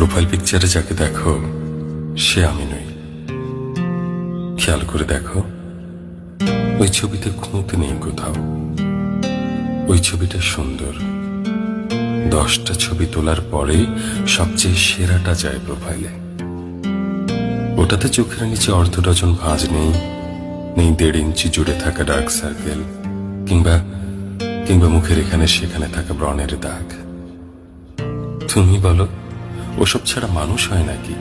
Profile পিকচারে যাকে দেখো, সে আমি নই। খেয়াল করে দেখো, ওই ছবিতে খুঁত নেই কোথাও। ওই ছবিটা সুন্দর। দশটা ছবি তোলার পরে সবচেয়ে সেরাটা যায় প্রোফাইলে। ওটাতে চোখের নিচে অর্ধ ডজন ভাঁজ নেই নেই দেড় ইঞ্চি জুড়ে থাকা ডার্ক সার্কেল, কিংবা কিংবা মুখের এখানে সেখানে থাকা ব্রণের দাগ। তুমি বলো ওসব ছাড়া মানুষ হয় নাকি?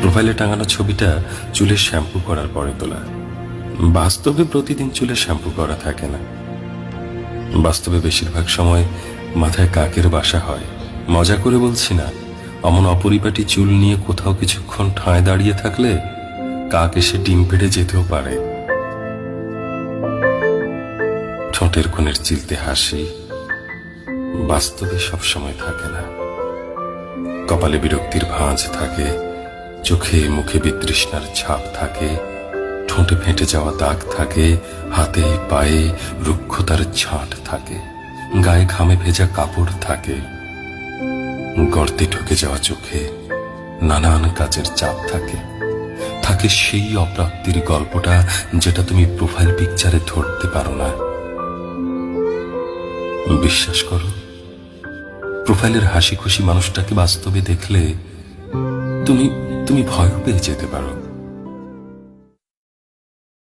প্রোফাইলে টাঙানো ছবিটা চুলে শ্যাম্পু করার পরে তোলা। বাস্তবে প্রতিদিন চুলে শ্যাম্পু করা থাকে না। বাস্তবে বেশিরভাগ সময় মাথায় কাকের বাসা হয়। মজা করে বলছি না, অমন অপরিপাটি চুল নিয়ে কোথাও কিছুক্ষণ ঠায় দাঁড়িয়ে থাকলে কাক এসে ডিম পেড়ে যেতেও পারে। ঠোঁটের কোণের চিলতে হাসি বাস্তবে সবসময় থাকে না। কপালে বিরক্তির ভাঁজ থাকে, চোখে মুখে বিতৃষ্ণার ছাপ থাকে, ঠোঁটে ফেটে যাওয়া দাগ থাকে, হাতে পায়ে রুক্ষতার ছাট থাকে, গায়ে ঘামে ভেজা কাপড় থাকে, গর্তে ঢুকে যাওয়া চোখে নানান কাজের চাপ থাকে। থাকে সেই অপ্রাপ্তির গল্পটা যেটা তুমি প্রোফাইল পিকচারে ধরতে পারো না। বিশ্বাস করো প্রোফাইলের হাসি খুশি মানুষটাকে বাস্তবে দেখলে তুমি তুমি ভয় পেয়ে যেতে পারো।